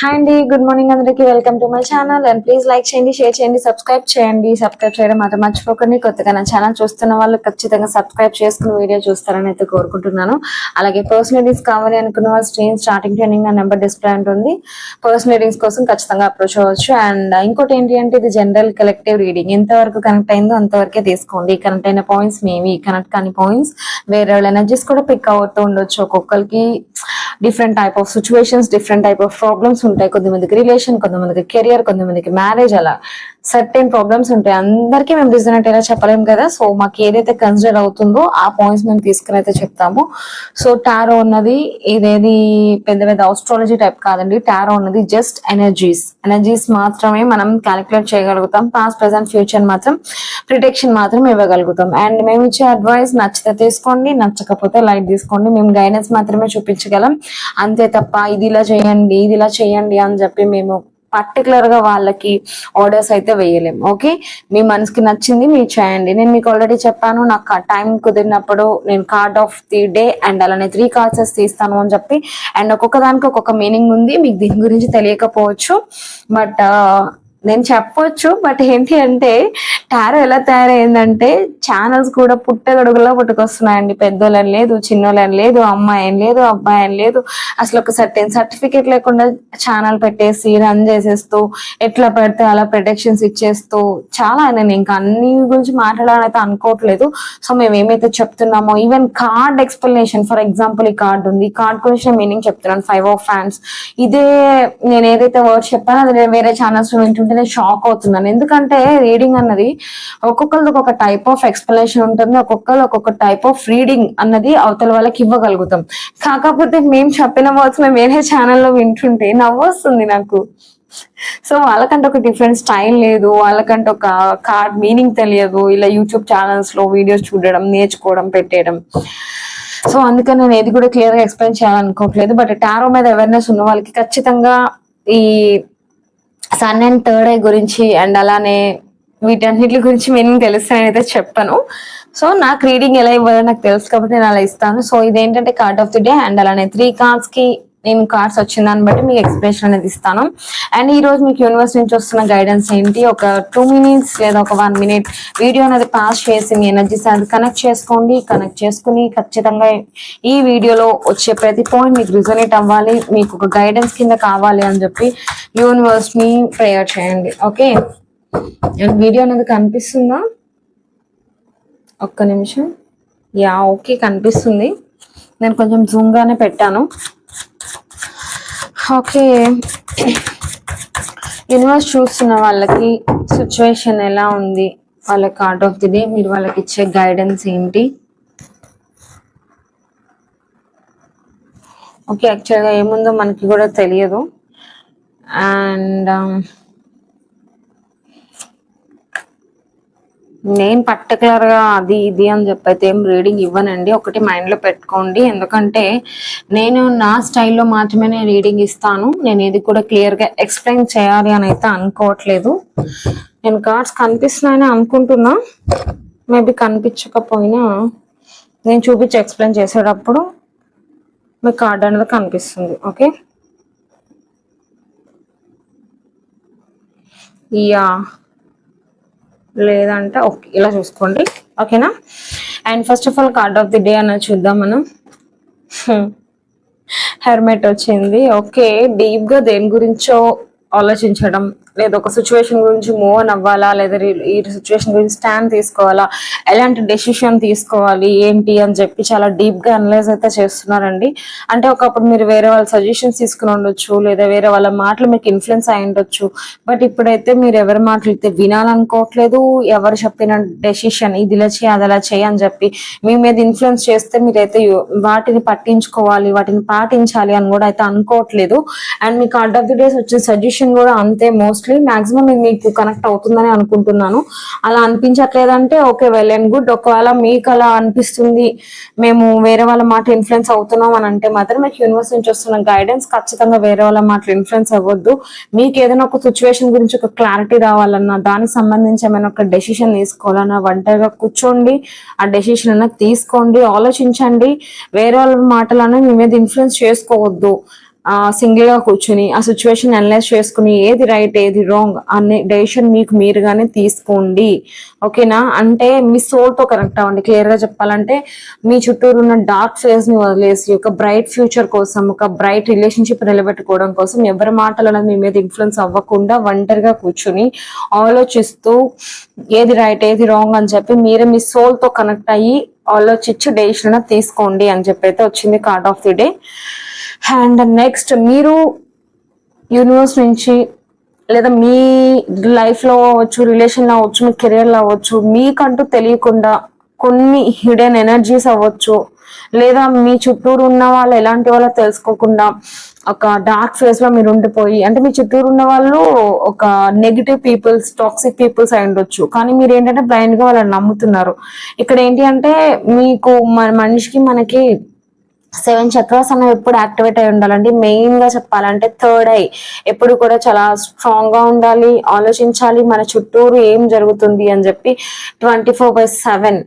Hi అండి good morning అందరికి. Welcome to my channel and please like చేయండి share చేయండి సబ్స్క్రైబ్ చేయండి. సబ్స్క్రైబ్ చేయడం మాత్రం మర్చిపోకండి. కొత్తగా నా ఛానల్ చూస్తున్న వాళ్ళు ఖచ్చితంగా సబ్స్క్రైబ్ చేసుకుని వీడియో చూస్తారని అయితే కోరుకుంటున్నాను. అలాగే పర్సనలిటీస్ కావాలి అనుకున్న వాళ్ళు స్క్రీన్ స్టార్టింగ్ ట్రైనింగ్ నా నెంబర్ డిస్ప్లే ఉంటుంది పర్సనలిటీస్ కోసం ఖచ్చితంగా అప్రోచ్ అవ్వచ్చు. అండ్ uh, ఇంకోటి ఏంటి అంటే ఇది జనరల్ కలెక్టివ్ రీడింగ్ ఎంతవరకు కనెక్ట్ అయిందో అంతవరకే తీసుకోండి. కనెక్ట్ అయిన పాయింట్స్ మేవి కనెక్ట్ కాని పాయింట్స్ వేరే వాళ్ళ ఎనర్జీస్ కూడా పిక్ అవుతూ ఉండొచ్చు ఒక్కొక్కరికి. Different type of situations different type of problems ఉంటాయి కొంతమందికి రిలేషన్ కొంతమందికి కెరియర్ కొంతమందికి మ్యారేజ్ అలా. సర్టెన్ ప్రాబ్లమ్స్ ఉంటాయి. అందరికీ మేము రిజనెంట్ ఎలా చెప్పలేము కదా. సో మాకు ఏదైతే కన్సిడర్ అవుతుందో ఆ పాయింట్స్ మేము తీసుకుని అయితే చెప్తాము. సో టారో ఉన్నది ఇదేది పెద్ద పెద్ద ఆస్ట్రాలజీ టైప్ కాదండి. టారో ఉన్నది జస్ట్ ఎనర్జీస్ ఎనర్జీస్ మాత్రమే మనం క్యాలిక్యులేట్ చేయగలుగుతాం. పాస్ట్ ప్రెసెంట్ ఫ్యూచర్ మాత్రం ప్రిటెక్షన్ మాత్రం ఇవ్వగలుగుతాం. అండ్ మేము ఇచ్చే అడ్వైస్ నచ్చితే తీసుకోండి నచ్చకపోతే లైట్ తీసుకోండి. మేము గైడెన్స్ మాత్రమే చూపించగలం. అంతే తప్ప ఇది ఇలా చేయండి ఇది ఇలా చేయండి అని చెప్పి మేము పర్టికులర్గా వాళ్ళకి ఆర్డర్స్ అయితే వేయలేం ఓకే మీ మనసుకి నచ్చింది మీరు చేయండి. నేను మీకు ఆల్రెడీ చెప్పాను నాకు టైం కుదిరినప్పుడు నేను card of the day and అలానే త్రీ కార్డ్స్ తీస్తాను అని చెప్పి. అండ్ ఒక్కొక్క దానికి ఒక్కొక్క మీనింగ్ ఉంది మీకు దీని గురించి తెలియకపోవచ్చు. బట్ నేను చెప్పొచ్చు బట్ ఏంటి అంటే టారో ఎలా తయారైందంటే ఛానల్స్ కూడా పుట్టగడుగులో పుట్టుకొస్తున్నాయండి. పెద్దోళ్ళని లేదు చిన్నోళ్ళని లేదు అమ్మాయి అని లేదు అబ్బాయి అని లేదు. అసలు ఒక సర్టెన్ సర్టిఫికేట్ లేకుండా ఛానల్ పెట్టేసి రన్ చేసేస్తూ ఎట్లా పెడితే అలా ప్రొటెక్షన్స్ ఇచ్చేస్తూ చాలా నేను ఇంకా అన్ని గురించి మాట్లాడాలైతే అనుకోవట్లేదు. సో మేము ఏమైతే చెప్తున్నామో even card explanation for example ఈ కార్డ్ ఉంది. ఈ కార్డ్ గురించి మీనింగ్ చెప్తున్నాను ఫైవ్ ఆఫ్ ఫ్యాన్స్ ఇదే నేను ఏదైతే వర్డ్ చెప్పానో అది నేను వేరే ఛానల్స్ వింటున్నాను వింటుంటే నేను షాక్ అవుతున్నాను. ఎందుకంటే రీడింగ్ అన్నది ఒక్కొక్కరిది ఒక్కొక్క టైప్ ఆఫ్ ఎక్స్ప్లెనేషన్ ఉంటుంది. ఒక్కొక్కరు ఒక్కొక్క టైప్ ఆఫ్ రీడింగ్ అన్నది అవతల వాళ్ళకి ఇవ్వగలుగుతాం. కాకపోతే మేము చెప్పిన వర్డ్స్ మేము వేరే ఛానల్లో వింటుంటే నవ్వు వస్తుంది నాకు. సో వాళ్ళకంటే ఒక డిఫరెంట్ స్టైల్ లేదు. వాళ్ళకంటే ఒక కార్డ్ మీనింగ్ తెలియదు. ఇలా యూట్యూబ్ ఛానల్స్లో వీడియోస్ చూడడం నేర్చుకోవడం పెట్టేయడం. సో అందుకని నేను ఏది కూడా క్లియర్గా ఎక్స్ప్లెయిన్ చేయాలనుకోవట్లేదు. బట్ టారో మీద అవేర్నెస్ ఉన్న వాళ్ళకి ఖచ్చితంగా ఈ సన్ అండ్ థర్డ్ ఐ గురించి అండ్ అలానే వీటన్నిటి గురించి మేము తెలుస్తాయని అయితే చెప్పను. సో నాకు రీడింగ్ ఎలా ఇవ్వాలో నాకు తెలుసు కాబట్టి నేను అలా ఇస్తాను. సో ఇదేంటంటే card of the day and అలానే త్రీ కార్డ్స్కి నేను కార్డ్స్ వచ్చిన దాన్ని బట్టి మీకు ఎక్స్ప్లెనేషన్ అనేది ఇస్తాను. అండ్ ఈ రోజు మీకు యూనివర్స్ నుంచి వస్తున్న గైడెన్స్ ఏంటి? ఒక టూ మినిట్స్ లేదా ఒక వన్ మినిట్ వీడియో అనేది పాస్ చేసి మీ ఎనర్జీస్ అది కనెక్ట్ చేసుకోండి. కనెక్ట్ చేసుకుని ఖచ్చితంగా ఈ వీడియోలో వచ్చే ప్రతి పాయింట్ మీకు రిజనేట్ అవ్వాలి. మీకు ఒక గైడెన్స్ కింద కావాలి అని చెప్పి యూనివర్స్ని ప్రేయర్ చేయండి. ఓకే వీడియో అనేది కనిపిస్తుందా? ఒక్క నిమిషం. యా ఓకే కనిపిస్తుంది. నేను కొంచెం జూమ్ గానే పెట్టాను. ఓకే. యూనివర్స్ చూస్తున్న వాళ్ళకి సిచ్యువేషన్ ఎలా ఉంది? వాళ్ళ కార్డ్ ఆఫ్ ది డే మీరు వాళ్ళకి ఇచ్చే గైడెన్స్ ఏంటి? ఓకే యాక్చువల్గా ఏముందో మనకి కూడా తెలియదు. అండ్ నేను పర్టికులర్గా అది ఇది అని చెప్పైతే ఏం రీడింగ్ ఇవ్వనండి. ఒకటి మైండ్లో పెట్టుకోండి. ఎందుకంటే నేను నా స్టైల్లో మాత్రమే నేను రీడింగ్ ఇస్తాను. నేను ఇది కూడా క్లియర్గా ఎక్స్ప్లెయిన్ చేయాలి అని అయితే అనుకోవట్లేదు. నేను కార్డ్స్ కనిపిస్తున్నాయని అనుకుంటున్నా. మేబీ కనిపించకపోయినా నేను చూపించి ఎక్స్ప్లెయిన్ చేసేటప్పుడు మీ కార్డ్ అనేది కనిపిస్తుంది. ఓకే యా లేదంటే ఓకే ఇలా చూసుకోండి. ఓకేనా? And first of all card of the day అన్నది చూద్దాం మనం. Hmm. హెర్మెట్ వచ్చింది. ఓకే డీప్గా దేని గురించో ఆలోచించడం. లేదా ఒక సిచ్యువేషన్ గురించి మూవ్ అని అవ్వాలా లేదా ఈ సిచ్యువేషన్ గురించి స్టాండ్ తీసుకోవాలా ఎలాంటి డెసిషన్ తీసుకోవాలి ఏంటి అని చెప్పి చాలా డీప్గా అనలైజ్ అయితే చేస్తున్నారండి. అంటే ఒకప్పుడు మీరు వేరే వాళ్ళ సజెషన్స్ తీసుకుని ఉండొచ్చు లేదా వేరే వాళ్ళ మాటలు మీకు ఇన్ఫ్లుయెన్స్ అయి ఉండొచ్చు. బట్ ఇప్పుడైతే మీరు ఎవరి మాటలు అయితే వినాలనుకోవట్లేదు ఎవరు చెప్పిన డెసిషన్ ఇది ఇలా చేయి అది అలా చేయి అని చెప్పి మీ మీద ఇన్ఫ్లుయెన్స్ చేస్తే మీరైతే వాటిని పట్టించుకోవాలి వాటిని పాటించాలి అని కూడా అయితే అనుకోవట్లేదు. అండ్ మీకు కార్డ్ ఆఫ్ ది డేస్ వచ్చిన సజెషన్ కూడా అంతే మోస్ట్ యాక్చువల్లీ మాక్సిమం మీకు కనెక్ట్ అవుతుందని అనుకుంటున్నాను. అలా అనిపించట్లేదంటే ఓకే వెల్ అండ్ గుడ్. ఒకవేళ మీకు అలా అనిపిస్తుంది మేము వేరే వాళ్ళ మాట ఇన్ఫ్లుయెన్స్ అవుతున్నాం అని అంటే మాత్రం మీకు యూనివర్స్ నుంచి వస్తున్న గైడెన్స్ ఖచ్చితంగా వేరే వాళ్ళ మాటలు ఇన్ఫ్లుయెన్స్ అవ్వద్దు. మీకు ఏదైనా ఒక సిచ్యువేషన్ గురించి ఒక క్లారిటీ రావాలన్నా దానికి సంబంధించి ఏమైనా ఒక డెసిషన్ తీసుకోవాలన్నా ఒంటరిగా కూర్చోండి. ఆ డెసిషన్ అన్న తీసుకోండి ఆలోచించండి. వేరే వాళ్ళ మాటలనే మీ మీద ఇన్ఫ్లుయెన్స్ చేసుకోవద్దు. సింగిల్గా కూర్చుని ఆ సిచ్యువేషన్ అనలైజ్ చేసుకుని ఏది రైట్ ఏది రాంగ్ అనే డెసిషన్ మీకు మీరుగానే తీసుకోండి. ఓకేనా అంటే మీ సోల్తో కనెక్ట్ అవ్వండి క్లియర్గా చెప్పాలంటే మీ చుట్టూరు ఉన్న డార్క్ ఫేజ్ని వదిలేసి ఒక బ్రైట్ ఫ్యూచర్ కోసం ఒక బ్రైట్ రిలేషన్షిప్ నిలబెట్టుకోవడం కోసం ఎవరి మాటలు మీ మీద ఇన్ఫ్లుయెన్స్ అవ్వకుండా ఒంటరిగా కూర్చుని ఆలోచిస్తూ ఏది రైట్ ఏది రాంగ్ అని చెప్పి మీరే మీ సోల్తో కనెక్ట్ అయ్యి ఆలోచించి డెసిషన్ తీసుకోండి అని చెప్పి అయితే వచ్చింది card of the day and next మీరు యూనివర్స్ నుంచి లేదా మీ లైఫ్లో అవ్వచ్చు రిలేషన్లో అవ్వచ్చు మీ కెరియర్లో అవ్వచ్చు మీకంటూ తెలియకుండా కొన్ని హిడెన్ ఎనర్జీస్ అవ్వచ్చు. లేదా మీ చుట్టూరు ఉన్న వాళ్ళు ఎలాంటి వాళ్ళో తెలుసుకోకుండా ఒక డార్క్ ఫేస్లో మీరు ఉండిపోయి అంటే మీ చుట్టూరు ఉన్న వాళ్ళు ఒక నెగిటివ్ పీపుల్స్ టాక్సిక్ పీపుల్స్ అయి ఉండొచ్చు. కానీ మీరు ఏంటంటే బ్లైండ్గా వాళ్ళని నమ్ముతున్నారు. ఇక్కడ ఏంటి అంటే మీకు మన మనిషికి మనకి సెవెన్ చక్రాస్ అనేవి ఎప్పుడు యాక్టివేట్ అయి ఉండాలండి. మెయిన్గా చెప్పాలంటే థర్డ్ ఐ. ఎప్పుడు కూడా చాలా స్ట్రాంగ్గా ఉండాలి ఆలోచించాలి. మన చుట్టూరు ఏం జరుగుతుంది అని చెప్పి ట్వంటీ ఫోర్ బై సెవెన్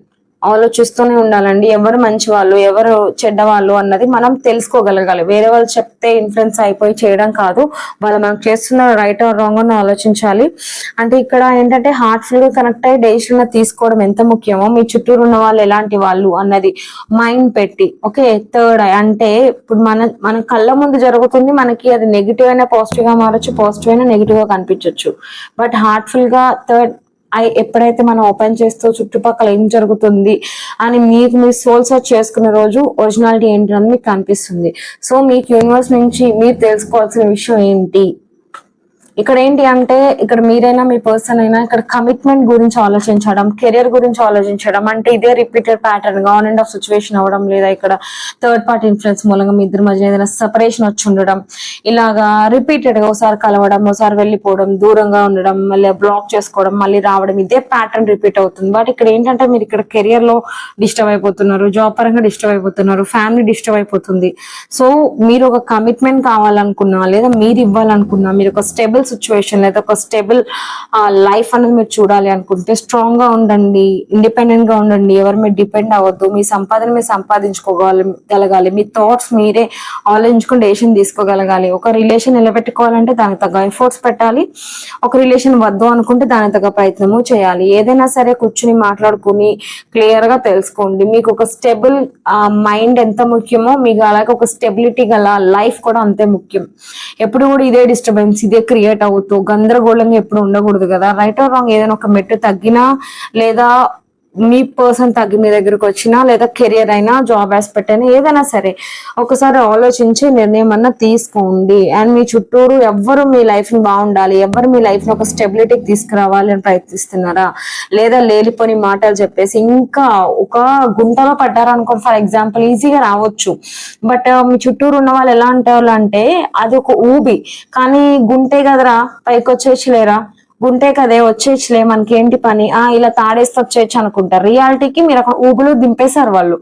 ఆలోచిస్తూనే ఉండాలండి. ఎవరు మంచి వాళ్ళు ఎవరు చెడ్డ వాళ్ళు అన్నది మనం తెలుసుకోగలగాలి. వేరే వాళ్ళు చెప్తే ఇన్ఫ్లుయెన్స్ అయిపోయి చేయడం కాదు. వాళ్ళు మనం చేస్తున్న రైట్ ఆర్ రాంగ్ అని ఆలోచించాలి. అంటే ఇక్కడ ఏంటంటే హార్ట్ఫుల్గా కనెక్ట్ అయ్యి డెసిషన్ తీసుకోవడం ఎంత ముఖ్యమో మీ చుట్టూరు ఉన్న వాళ్ళు ఎలాంటి వాళ్ళు అన్నది మైండ్ పెట్టి ఓకే థర్డ్ ఐ అంటే ఇప్పుడు మన మన కళ్ళ ముందు జరుగుతుంది మనకి అది నెగిటివ్ అయినా పాజిటివ్గా మారచ్చు పాజిటివ్ అయినా నెగిటివ్గా కనిపించవచ్చు బట్ హార్ట్ఫుల్గా థర్డ్ ఎప్పుడైతే మనం ఓపెన్ చేస్తూ చుట్టుపక్కల ఏం జరుగుతుంది అని మీకు మీ సోల్ సర్చ్ చేసుకునే రోజు ఒరిజినాలిటీ ఏంటి అని మీకు కనిపిస్తుంది. సో మీకు యూనివర్స్ నుంచి మీరు తెలుసుకోవాల్సిన విషయం ఏంటి? ఇక్కడ ఏంటి అంటే ఇక్కడ మీరైనా మీ పర్సన్ అయినా ఇక్కడ కమిట్మెంట్ గురించి ఆలోచించడం కెరియర్ గురించి ఆలోచించడం అంటే ఇదే రిపీటెడ్ ప్యాటర్న్గా ఆన్ అండ్ ఆఫ్ సిచ్యువేషన్ అవ్వడం లేదా ఇక్కడ థర్డ్ పార్టీ ఇన్ఫ్లుయెన్స్ మూలంగా మీ ఇద్దరి మధ్య ఏదైనా సెపరేషన్ వచ్చి ఉండడం ఇలాగా రిపీటెడ్గా ఒకసారి కలవడం ఒకసారి వెళ్ళిపోవడం దూరంగా ఉండడం మళ్ళీ బ్లాక్ చేసుకోవడం మళ్ళీ రావడం ఇదే ప్యాటర్న్ రిపీట్ అవుతుంది. బట్ ఇక్కడ ఏంటంటే మీరు ఇక్కడ కెరియర్లో డిస్టర్బ్ అయిపోతున్నారు జాబ్ పరంగా డిస్టర్బ్ అయిపోతున్నారు ఫ్యామిలీ డిస్టర్బ్ అయిపోతుంది. సో మీరు ఒక కమిట్మెంట్ కావాలనుకున్నా లేదా మీరు ఇవ్వాలనుకున్నా మీరు ఒక స్టేబుల్ సిచ్యువేషన్ లేదా ఒక స్టేబుల్ లైఫ్ అనేది మీరు చూడాలి అనుకుంటే స్ట్రాంగ్గా ఉండండి ఇండిపెండెంట్గా ఉండండి. ఎవరి మీద డిపెండ్ అవ్వద్దు. మీ సంపాదన మీరు సంపాదించుకోగలగాలి మీ థాట్స్ మీరే ఆలోచించుకుని డెసిషన్ తీసుకోగలగాలి. ఒక రిలేషన్ నిలబెట్టుకోవాలంటే దానికి తగ్గ ఎఫర్ట్స్ పెట్టాలి. ఒక రిలేషన్ వద్దు అనుకుంటే దానికి తగ్గ ప్రయత్నము చేయాలి. ఏదైనా సరే కూర్చుని మాట్లాడుకుని క్లియర్గా తెలుసుకోండి. మీకు ఒక స్టెబుల్ మైండ్ ఎంత ముఖ్యమో మీకు అలాగే ఒక స్టెబిలిటీ గల లైఫ్ కూడా అంతే ముఖ్యం. ఎప్పుడు కూడా ఇదే డిస్టర్బెన్స్ ఇదే క్రియేట్ అవుతూ గందరగోళంగా ఎప్పుడు ఉండకూడదు కదా. రైట్ ఆర్ రాంగ్ ఏదైనా ఒక మెట్టు తగ్గినా లేదా మీ పర్సన్ తగ్గి మీ దగ్గరకు వచ్చినా లేదా కెరియర్ అయినా జాబ్ ఆస్పెక్ట్ అయినా ఏదైనా సరే ఒకసారి ఆలోచించి నిర్ణయం అన్నా తీసుకోండి. అండ్ మీ చుట్టూరు ఎవ్వరు మీ లైఫ్ని బాగుండాలి. ఎవరు మీ లైఫ్ ఒక స్టెబిలిటీకి తీసుకురావాలి అని ప్రయత్నిస్తున్నారా? లేదా లేనిపోని మాటలు చెప్పేసి ఇంకా ఒక గుంటలో పడ్డారనుకోండి ఫర్ ఎగ్జాంపుల్ ఈజీగా రావచ్చు. బట్ uh, మీ చుట్టూరు ఉన్న వాళ్ళు ఎలా అంటారు అంటే అది ఒక ఊబి. కానీ గుంటే కదరా? పైకి వచ్చేసి లేరా? గుంటే కదే వచ్చేయచ్చులే మనకి ఏంటి పని? ఆ ఇలా తాడేస్తే వచ్చేయచ్చు అనుకుంటారు రియాలిటీకి మీరు అక్కడ ఊబులు దింపేశారు వాళ్ళు.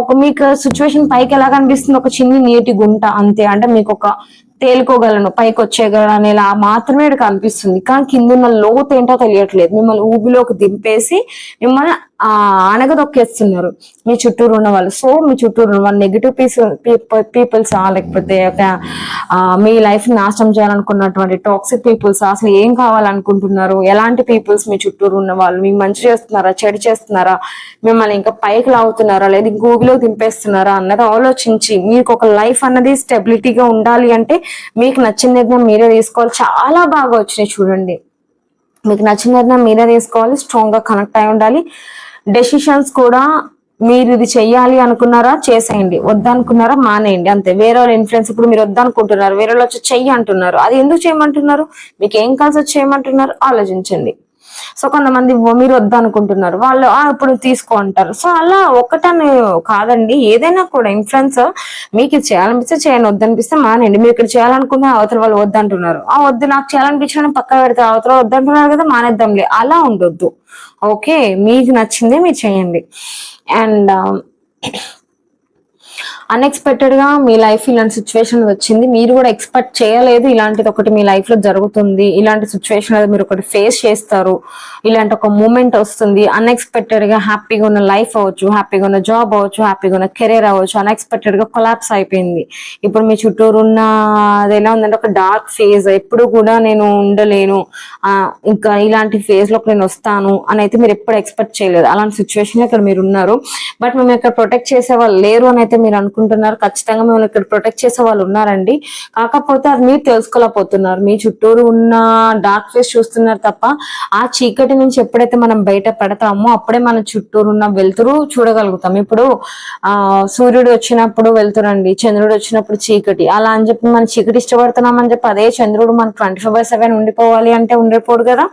ఒక మీకు సిచ్యువేషన్ పైకి ఎలా కనిపిస్తుంది? ఒక చిన్ని నీటి గుంట అంతే. అంటే మీకు ఒక తేలుకోగలను పైకి వచ్చేయగలను అనేలా మాత్రమే ఇక్కడ కనిపిస్తుంది. కానీ కింద ఉన్న లోతు ఏంటో తెలియట్లేదు. మిమ్మల్ని ఊబిలోకి దింపేసి మిమ్మల్ని ఆ ఆనగదొక్కేస్తున్నారు. మీ చుట్టూరు ఉన్న వాళ్ళు. సో మీ చుట్టూరు ఉన్న వాళ్ళు నెగిటివ్ పీస్ పీపుల్స్ లేకపోతే ఒక మీ లైఫ్ నాశనం చేయాలనుకున్నటువంటి టాక్సిక్ పీపుల్స్ అసలు ఏం కావాలనుకుంటున్నారు? ఎలాంటి పీపుల్స్ మీ చుట్టూరు ఉన్న వాళ్ళు? మీకు మంచి చేస్తున్నారా? చెడు చేస్తున్నారా? మిమ్మల్ని ఇంకా పైకి లాగుతున్నారా? లేదా గూగులో దింపేస్తున్నారా? అన్నది ఆలోచించి మీకు ఒక లైఫ్ అన్నది స్టెబిలిటీగా ఉండాలి అంటే మీకు నచ్చిన నిర్ణయం మీరే తీసుకోవాలి. చాలా బాగా వచ్చినాయి చూడండి. మీకు నచ్చిన నిర్ణయం మీరే తీసుకోవాలి. స్ట్రాంగ్గా కనెక్ట్ అయి ఉండాలి. డెసిషన్స్ కూడా మీరు ఇది చెయ్యాలి అనుకున్నారా? చేసేయండి. వద్దనుకున్నారా? మానేయండి. అంతే. వేరే వాళ్ళ ఇన్ఫ్లుయెన్స్ ఇప్పుడు మీరు వద్దనుకుంటున్నారు. వేరే వాళ్ళు వచ్చి చెయ్యి అంటున్నారు. అది ఎందుకు చేయమంటున్నారు? మీకు ఏం కలిసి వచ్చి చేయమంటున్నారు? ఆలోచించండి. సో కొంతమంది మీరు మీరు వద్దనుకుంటున్నారు. వాళ్ళు ఇప్పుడు తీసుకో అంటారు. సో అలా ఒకటని కాదండి. ఏదైనా కూడా ఇన్ఫ్లుయెన్స్ మీకు ఇది చేయాలనిపిస్తే చేయండి వద్దనిపిస్తే మానండి మీరు ఇక్కడ చేయాలనుకున్న అవతల వాళ్ళు వద్దంటున్నారు. ఆ వద్దు నాకు చేయాలనిపించిన పక్క పెడితే అవతల వద్దంటున్నారు కదా మానేద్దాంలే. అలా ఉండొద్దు. ఓకే? మీకు నచ్చిందే మీరు చేయండి. అండ్ అన్ఎక్స్పెక్టెడ్గా మీ లైఫ్ ఇలాంటి సిచ్యువేషన్ వచ్చింది. మీరు కూడా ఎక్స్పెక్ట్ చేయలేదు ఇలాంటిది ఒకటి మీ లైఫ్లో జరుగుతుంది. ఇలాంటి సిచ్యువేషన్ అది మీరు ఒకటి ఫేస్ చేస్తారు. ఇలాంటి ఒక మూమెంట్ వస్తుంది. అన్ఎక్స్పెక్టెడ్గా హ్యాపీగా ఉన్న లైఫ్ అవ్వచ్చు హ్యాపీగా ఉన్న జాబ్ అవ్వచ్చు హ్యాపీగా ఉన్న కెరీర్ అవ్వచ్చు అన్ఎక్స్పెక్టెడ్గా కొలాప్స్ అయిపోయింది. ఇప్పుడు మీ చుట్టూరు ఉన్న అది ఎలా ఉందంటే ఒక డార్క్ ఫేజ్ ఎప్పుడు కూడా నేను ఉండలేను. ఇంకా ఇలాంటి ఫేజ్లోకి నేను వస్తాను అని అయితే మీరు ఎప్పుడు ఎక్స్పెక్ట్ చేయలేదు. అలాంటి సిచ్యువేషన్ ఇక్కడ మీరు ఉన్నారు. బట్ మేము ఇక్కడ ప్రొటెక్ట్ చేసే వాళ్ళు లేరు అని అయితే మీరు అనుకుంటున్నారు. ఖచ్చితంగా మేము ఇక్కడ ప్రొటెక్ట్ చేసే వాళ్ళు ఉన్నారండి. కాకపోతే అది మీరు తెలుసుకోలేకపోతున్నారు. మీ చుట్టూరు ఉన్న డార్క్ ఫేస్ చూస్తున్నారు తప్ప ఆ చీకటి నుంచి ఎప్పుడైతే మనం బయట పడతామో అప్పుడే మన చుట్టూరు ఉన్న వెలుతురు చూడగలుగుతాం. ఇప్పుడు ఆ సూర్యుడు వచ్చినప్పుడు వెళ్తురండి చంద్రుడు వచ్చినప్పుడు చీకటి. అలా అని చెప్పి మనం చీకటి ఇష్టపడుతున్నాం అని చెప్పి అదే చంద్రుడు మన ట్వంటీ ఫోర్ బై సెవెన్ ఉండిపోవాలి అంటే ఉండిపోడు కదా.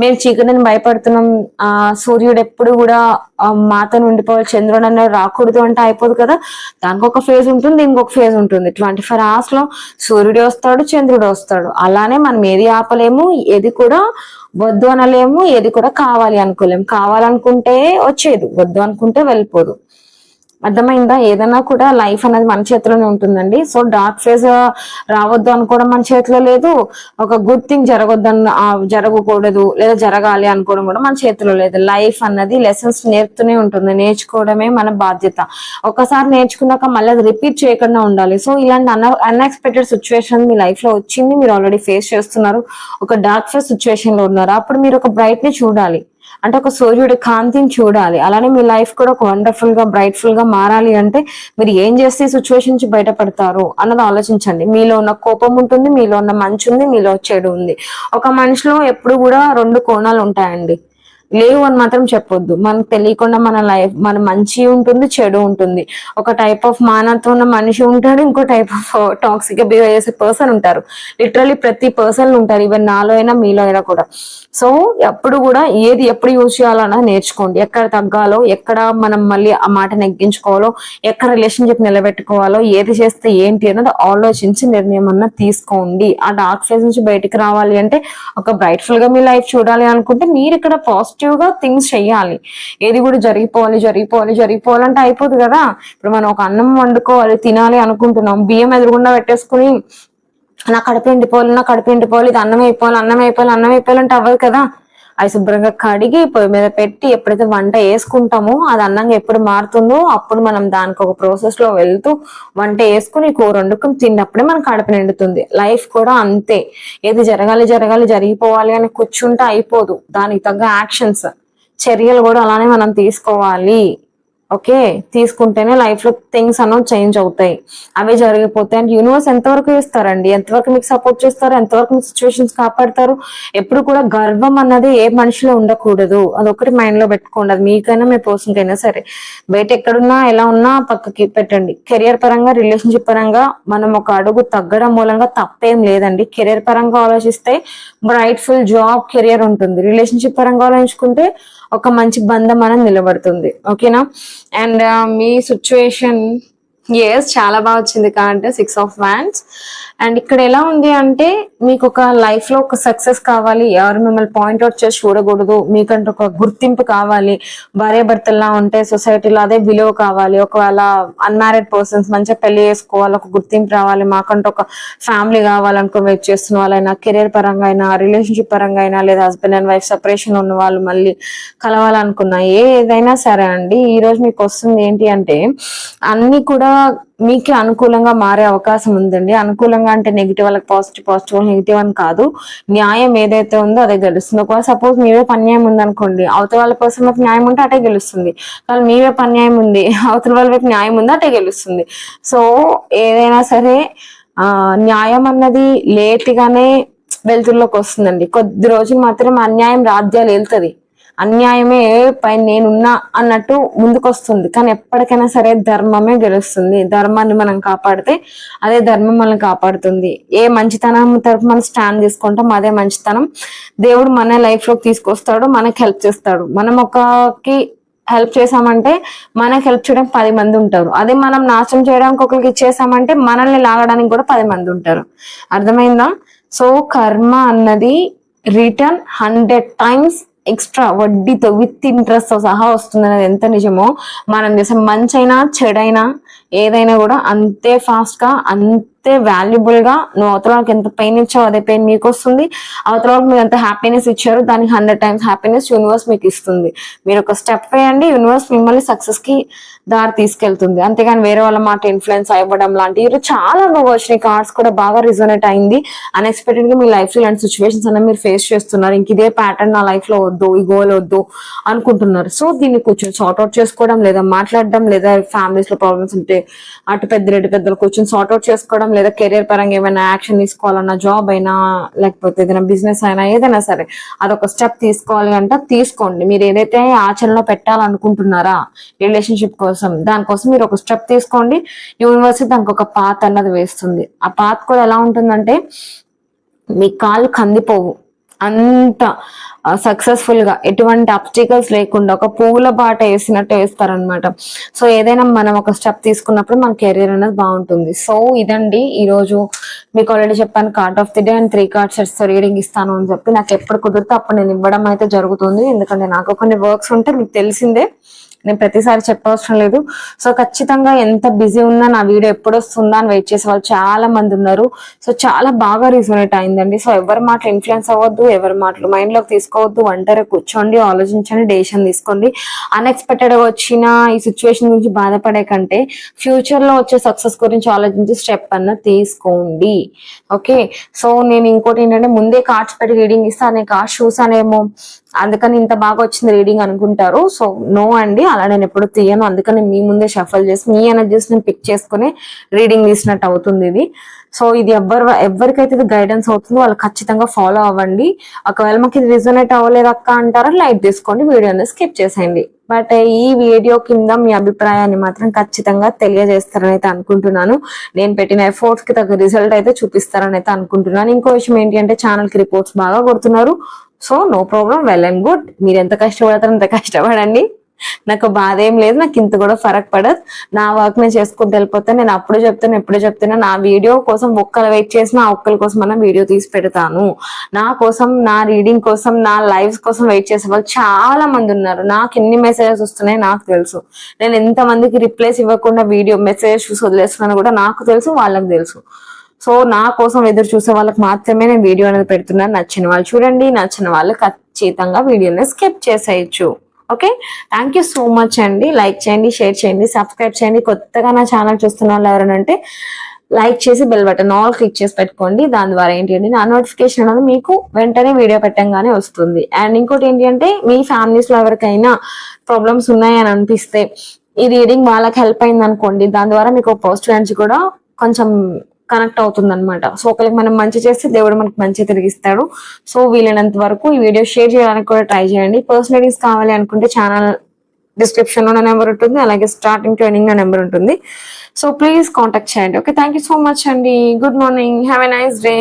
మేము చీకటిని భయపడుతున్నాం. ఆ సూర్యుడు ఎప్పుడు కూడా మాతో మాతను ఉండిపోవాలి చంద్రుడు అనేది రాకూడదు అంటే అయిపోదు కదా. దానికి ఒక ఫేజ్ ఉంటుంది ఇంకొక ఫేజ్ ఉంటుంది. ట్వంటీ ఫోర్ అవర్స్లో సూర్యుడు వస్తాడు చంద్రుడు వస్తాడు. అలానే మనం ఏది ఆపలేము ఏది కూడా వద్దు అనలేము ఏది కూడా కావాలి అనుకోలేము. కావాలనుకుంటే వచ్చేది వద్దు అనుకుంటే వెళ్ళిపోదు. అర్థమైందా? ఏదైనా కూడా లైఫ్ అనేది మన చేతిలోనే ఉంటుందండి. సో డార్క్ ఫేజ్ రావద్దు అనుకోవడం మన చేతిలో లేదు. ఒక గుడ్ థింగ్ జరగొద్దని జరగకూడదు లేదా జరగాలి అనుకోవడం కూడా మన చేతిలో లేదు. లైఫ్ అన్నది లెసన్స్ నేర్పుతూనే ఉంటుంది. నేర్చుకోవడమే మన బాధ్యత. ఒకసారి నేర్చుకున్నాక మళ్ళీ అది రిపీట్ చేయకుండా ఉండాలి. సో ఇలాంటి అన్ అన్ఎక్స్పెక్టెడ్ సిచ్యువేషన్ మీ లైఫ్లో వచ్చింది మీరు ఆల్రెడీ ఫేస్ చేస్తున్నారు. ఒక డార్క్ ఫేజ్ సిచ్యువేషన్లో ఉన్నారు. అప్పుడు మీరు ఒక బ్రైట్ని చూడాలి. అంటే ఒక సూర్యుడి కాంతిని చూడాలి. అలానే మీ లైఫ్ కూడా ఒక వండర్ఫుల్గా బ్రైట్ఫుల్గా మారాలి అంటే మీరు ఏం చేస్తే సిచ్యువేషన్ నుంచి బయటపడతారు అన్నది ఆలోచించండి. మీలో ఉన్న కోపం ఉంటుంది మీలో ఉన్న మంచి ఉంది మీలో చెడు ఉంది. ఒక మనిషిలో ఎప్పుడు కూడా రెండు కోణాలు ఉంటాయండి. లేవు అని మాత్రం చెప్పొద్దు. మనకు తెలియకుండా మన లైఫ్ మన మంచి ఉంటుంది చెడు ఉంటుంది. ఒక టైప్ ఆఫ్ మానవత్వం ఉన్న మనిషి ఉంటాడు ఇంకో టైప్ ఆఫ్ టాక్సిక్గా బిహేవ్ చేసే పర్సన్ ఉంటారు. లిటరలీ ప్రతి పర్సన్ ఉంటారు ఈవెన్ నాలో అయినా మీలో అయినా కూడా. సో ఎప్పుడు కూడా ఏది ఎప్పుడు యూజ్ చేయాలన్నా నేర్చుకోండి. ఎక్కడ తగ్గాలో ఎక్కడ మనం మళ్ళీ ఆ మాట నెగ్గించుకోవాలో ఎక్కడ రిలేషన్షిప్ నిలబెట్టుకోవాలో ఏది చేస్తే ఏంటి అన్నది ఆలోచించి నిర్ణయం అన్న తీసుకోండి. ఆ డార్క్ ఫేజ్ నుంచి బయటికి రావాలి అంటే ఒక బ్రైట్ఫుల్గా మీ లైఫ్ చూడాలి అనుకుంటే మీరు ఇక్కడ పాజిటివ్ గా థింగ్స్ చెయ్యాలి ఏది కూడా జరిగిపోవాలి జరిగిపోవాలి జరిగిపోవాలి అంటే అయిపోదు కదా. ఇప్పుడు మనం ఒక అన్నం వండుకోవాలి తినాలి అనుకుంటున్నాం బియ్యం ఎదురుగుండా పెట్టేసుకుని నా కడుపు ఎండిపోవాలి నా కడుపు ఎండిపోవాలి ఇది అన్నం అయిపోవాలి అన్నం అయిపోవాలి అన్నం అయిపోవాలి అంటే అవ్వదు కదా. అవి శుభ్రంగా కడిగి పొయ్యి మీద పెట్టి ఎప్పుడైతే వంట వేసుకుంటామో అది అన్నంగా ఎప్పుడు మారుతుందో అప్పుడు మనం దానికి ఒక ప్రాసెస్లో వెళ్తూ వంట వేసుకుని కూర వండుకుని తిన్నప్పుడే మన కడుపు నిండుతుంది. లైఫ్ కూడా అంతే. ఏది జరగాలి జరగాలి జరిగిపోవాలి అని కూర్చుంటే అయిపోదు. దానికి తగ్గ యాక్షన్స్ చర్యలు కూడా అలానే మనం తీసుకోవాలి. ఓకే తీసుకుంటేనే లైఫ్లో థింగ్స్ అనేవి చేంజ్ అవుతాయి. అవే జరిగిపోతాయి. అండ్ యూనివర్స్ ఎంతవరకు ఇస్తారండి ఎంతవరకు మీకు సపోర్ట్ చేస్తారు? ఎంతవరకు మీ సిచ్యువేషన్స్ కాపాడతారు? ఎప్పుడు కూడా గర్వం అన్నది ఏ మనిషిలో ఉండకూడదు. అదొకటి మైండ్లో పెట్టుకోండి. అది మీకైనా మీ పర్సన్ కైనా సరే. బయట ఎక్కడున్నా ఎలా ఉన్నా పక్కకి పెట్టండి. కెరియర్ పరంగా రిలేషన్షిప్ పరంగా మనం ఒక అడుగు తగ్గడం మూలంగా తప్పేం లేదండి. కెరియర్ పరంగా ఆలోచిస్తే బ్రైట్ఫుల్ జాబ్ కెరియర్ ఉంటుంది. రిలేషన్షిప్ పరంగా ఆలోచించుకుంటే ఒక మంచి బంధం అనేది నిలబడుతుంది. ఓకేనా అండ్ uh, మీ సిచ్యువేషన్ ఎస్ చాలా బాగా వచ్చింది కా అంటే సిక్స్ ఆఫ్ వ్యాన్స్ అండ్ ఇక్కడ ఎలా ఉంది అంటే మీకు ఒక లైఫ్లో ఒక సక్సెస్ కావాలి. ఎవరు మిమ్మల్ని పాయింట్ అవుట్ చేసి చూడకూడదు. మీకంటే ఒక గుర్తింపు కావాలి. భార్య భర్తల్లా ఉంటే సొసైటీలో అదే విలువ కావాలి. ఒకవేళ అన్మ్యారీడ్ పర్సన్స్ మంచిగా పెళ్ళి చేసుకోవాలి ఒక గుర్తింపు రావాలి. మాకంటే ఒక ఫ్యామిలీ కావాలనుకుని వెయిట్ చేస్తున్న వాళ్ళైనా కెరీర్ పరంగా అయినా రిలేషన్షిప్ పరంగా అయినా లేదా హస్బెండ్ అండ్ వైఫ్ సపరేషన్ ఉన్న వాళ్ళు మళ్ళీ కలవాలనుకున్నా ఏదైనా సరే అండి ఈ రోజు మీకు వస్తుంది ఏంటి అంటే అన్ని కూడా మీకే అనుకూలంగా మారే అవకాశం ఉందండి. అనుకూలంగా అంటే నెగిటివ్ వాళ్ళకి పాజిటివ్ పాజిటివ్ నెగిటివ్ అని కాదు. న్యాయం ఏదైతే ఉందో అదే గెలుస్తుంది. ఒకవేళ సపోజ్ మీవే పన్యాయం ఉందనుకోండి అవతల వాళ్ళ కోసం వైపు న్యాయం ఉంటే అటే గెలుస్తుంది. కానీ మీవే పన్యాయం ఉంది అవతల వాళ్ళ వైపు న్యాయం ఉంది అటే గెలుస్తుంది. సో ఏదైనా సరే ఆ న్యాయం అన్నది లేట్గానే వెలుతుల్లోకి వస్తుందండి. కొద్ది రోజులు మాత్రం అన్యాయం రాజ్యాలు వెళ్తుంది అన్యాయమే పైన నేనున్నా అన్నట్టు ముందుకొస్తుంది. కానీ ఎప్పటికైనా సరే ధర్మమే గెలుస్తుంది. ధర్మాన్ని మనం కాపాడితే అదే ధర్మం మనల్ని కాపాడుతుంది. ఏ మంచితనం తరపు మనం స్టాండ్ తీసుకుంటాం అదే మంచితనం. దేవుడు మన లైఫ్లోకి తీసుకొస్తాడు మనకి హెల్ప్ చేస్తాడు. మనం ఒకకి హెల్ప్ చేసామంటే మనకి హెల్ప్ చేయడానికి పది మంది ఉంటారు. అదే మనం నాశనం చేయడానికి ఒకరికి ఇచ్చేసామంటే మనల్ని లాగడానికి కూడా పది మంది ఉంటారు. అర్థమైందా? సో కర్మ అన్నది రిటర్న్ హండ్రెడ్ టైమ్స్ ఎక్స్ట్రా వడ్డీతో విత్ ఇంట్రెస్ట్తో సహా వస్తుంది అనేది ఎంత నిజమో మనం చేసే మంచి అయినా చెడైనా ఏదైనా కూడా అంతే ఫాస్ట్గా అంత వాల్యుబుల్గా నువ్వు అవతల వాళ్ళకి ఎంత పెయిన్ ఇచ్చావు అదే పెయిన్ మీకు వస్తుంది అవతల వాళ్ళకి మీరు ఎంత హ్యాపీనెస్ ఇచ్చారు దానికి హండ్రెడ్ టైమ్స్ హ్యాపీనెస్ యూనివర్స్ మీకు ఇస్తుంది. మీరు ఒక స్టెప్ వేయండి యూనివర్స్ మిమ్మల్ని సక్సెస్కి దారి తీసుకెళ్తుంది. అంతేగాని వేరే వాళ్ళ మాట ఇన్ఫ్లుయెన్స్ అవ్వడం లాంటివి. చాలా బాగా వచ్చినాయి. కార్డ్స్ కూడా బాగా రిజోనేట్ అయింది. అన్ఎక్స్పెక్టెడ్గా మీ లైఫ్లో ఇలాంటి సిచ్యువేషన్స్ అన్న మీరు ఫేస్ చేస్తున్నారు. ఇంక ఇదే ప్యాటర్న్ నా లైఫ్లో వద్దు ఈ గోల్ వద్దు అనుకుంటున్నారు. సో దీన్ని కూర్చొని సార్ట్అవుట్ చేసుకోవడం లేదా మాట్లాడడం లేదా ఫ్యామిలీస్లో ప్రాబ్లమ్స్ ఉంటే అటు పెద్ద రెడ్డి పెద్దలు కూర్చొని సార్ట్ అవుట్ చేసుకోవడం లేదా కెరియర్ పరంగా ఏమైనా యాక్షన్ తీసుకోవాలన్నా జాబ్ అయినా లేకపోతే ఏదైనా బిజినెస్ అయినా ఏదైనా సరే అదొక స్టెప్ తీసుకోవాలి అంటే తీసుకోండి. మీరు ఏదైతే ఆచరణలో పెట్టాలనుకుంటున్నారా రిలేషన్షిప్ కోసం దానికోసం మీరు ఒక స్టెప్ తీసుకోండి. యూనివర్సిటీ దానికి ఒక పాత్ అన్నది వేస్తుంది. ఆ పాత్ కూడా ఎలా ఉంటుందంటే మీ కాళ్ళు కందిపోవు. అంత సక్సెస్ఫుల్గా ఎటువంటి అబ్స్టికల్స్ లేకుండా ఒక పూల బాట వేసినట్టు వేస్తారనమాట సో ఏదైనా మనం ఒక స్టెప్ తీసుకున్నప్పుడు మన కెరీర్ అనేది బాగుంటుంది. సో ఇదండి. ఈ రోజు మీకు ఆల్రెడీ చెప్పాను card of the day and three card sets reading ఇస్తాను అని చెప్పి నాకు ఎప్పుడు కుదిరితే అప్పుడు నేను ఇవ్వడం అయితే జరుగుతుంది. ఎందుకంటే నాకు కొన్ని వర్క్స్ ఉంటే మీకు తెలిసిందే. నేను ప్రతిసారి చెప్పవసరం లేదు. సో ఖచ్చితంగా ఎంత బిజీ ఉన్నా నా వీడియో ఎప్పుడు వస్తుందా అని వెయిట్ చేసే వాళ్ళు చాలా మంది ఉన్నారు. సో చాలా బాగా రీజనేట్ అయిందండి. సో ఎవరి మాటలు ఇన్ఫ్లుయెన్స్ అవ్వద్దు ఎవరి మాటలు మైండ్లోకి తీసుకోవద్దు ఒంటరి కూర్చోండి ఆలోచించండి డెసిషన్ తీసుకోండి. అన్ఎక్స్పెక్టెడ్గా వచ్చిన ఈ సిచ్యువేషన్ గురించి బాధపడే కంటే ఫ్యూచర్లో వచ్చే సక్సెస్ గురించి ఆలోచించి స్టెప్ అన్న తీసుకోండి. ఓకే సో నేను ఇంకోటి ఏంటంటే ముందే కార్డ్స్ పెట్టి రీడింగ్ ఇస్తాను కార్డ్స్ చూసానేమో అందుకని ఇంత బాగా వచ్చింది రీడింగ్ అనుకుంటారు. సో నో అండి. అలా నేను ఎప్పుడు తీయను. అందుకని మీ ముందే షఫల్ చేసి మీ ఎనర్జీస్ నేను పిక్ చేసుకుని రీడింగ్ తీసినట్టు అవుతుంది ఇది. సో ఇది ఎవరు ఎవరికైతే ఇది గైడెన్స్ అవుతుందో వాళ్ళు ఖచ్చితంగా ఫాలో అవ్వండి. ఒకవేళ మాకు ఇది రిజనేట్ అవ్వలేదు అక్క అంటారా లైట్ తీసుకోండి. వీడియోని స్కిప్ చేసేయండి. బట్ eh, ఈ వీడియో కింద మీ అభిప్రాయాన్ని మాత్రం ఖచ్చితంగా తెలియజేస్తారని అయితే అనుకుంటున్నాను. నేను పెట్టిన ఎఫోర్ట్స్కి తగ్గ రిజల్ట్ అయితే చూపిస్తారని అయితే అనుకుంటున్నాను. ఇంకో విషయం ఏంటి అంటే ఛానల్కి రిపోర్ట్స్ బాగా కొడుతున్నారు. So no problem well and good మీరు ఎంత కష్టపడతారో అంత కష్టపడండి. నాకు బాధ ఏం లేదు. నాకు ఇంత కూడా ఫరక్ పడదు. నా వర్క్ నేను చేసుకుంటూ వెళ్ళిపోతే నేను అప్పుడు చెప్తాను ఎప్పుడు చెప్తున్నా నా వీడియో కోసం ఒక్కరు వెయిట్ చేసిన ఆ ఒక్కరి కోసం మనం వీడియో తీసి పెడతాను. నా కోసం నా రీడింగ్ కోసం నా లైవ్స్ కోసం వెయిట్ చేసే వాళ్ళు చాలా మంది ఉన్నారు. నాకు ఎన్ని మెసేజెస్ వస్తున్నాయి నాకు తెలుసు. నేను ఎంత మందికి రిప్లైస్ ఇవ్వకుండా వీడియో మెసేజ్ చూసి వదిలేస్తున్నాను కూడా నాకు తెలుసు వాళ్ళకి తెలుసు. సో నా కోసం ఎదురు చూసే వాళ్ళకి మాత్రమే నేను వీడియో అనేది పెడుతున్నాను నచ్చిన వాళ్ళు చూడండి నచ్చిన వాళ్ళు ఖచ్చితంగా వీడియోని స్కిప్ చేసేయచ్చు. Okay? Thank you so much అండి. లైక్ చేయండి షేర్ చేయండి సబ్స్క్రైబ్ చేయండి. కొత్తగా నా ఛానల్ చూస్తున్న వాళ్ళు ఎవరంటే లైక్ చేసి బెల్ బటన్ ఆల్ క్లిక్ చేసి పెట్టుకోండి. దాని ద్వారా ఏంటి అంటే నా నోటిఫికేషన్ అనేది మీకు వెంటనే వీడియో పెట్టంగానే వస్తుంది. అండ్ ఇంకోటి ఏంటి అంటే మీ ఫ్యామిలీస్లో ఎవరికైనా ప్రాబ్లమ్స్ ఉన్నాయని అనిపిస్తే ఈ రీడింగ్ వాళ్ళకి హెల్ప్ అయింది అనుకోండి దాని ద్వారా మీకు పాజిటివ్ ఎనర్జీ కూడా కొంచెం కనెక్ట్ అవుతుంది అనమాట సో ఒకరికి మనం మంచి చేస్తే దేవుడు మనకి మంచి తిరిగిస్తాడు. సో వీలైనంత వరకు ఈ వీడియో షేర్ చేయడానికి కూడా ట్రై చేయండి. పర్సనలీస్ కావాలి అనుకుంటే ఛానల్ డిస్క్రిప్షన్లో నా నెంబర్ ఉంటుంది. అలాగే స్టార్టింగ్ ట్రైనింగ్ నా నెంబర్ ఉంటుంది. సో ప్లీజ్ కాంటాక్ట్ చేయండి. Okay thank you so much అండి. Good morning have a nice day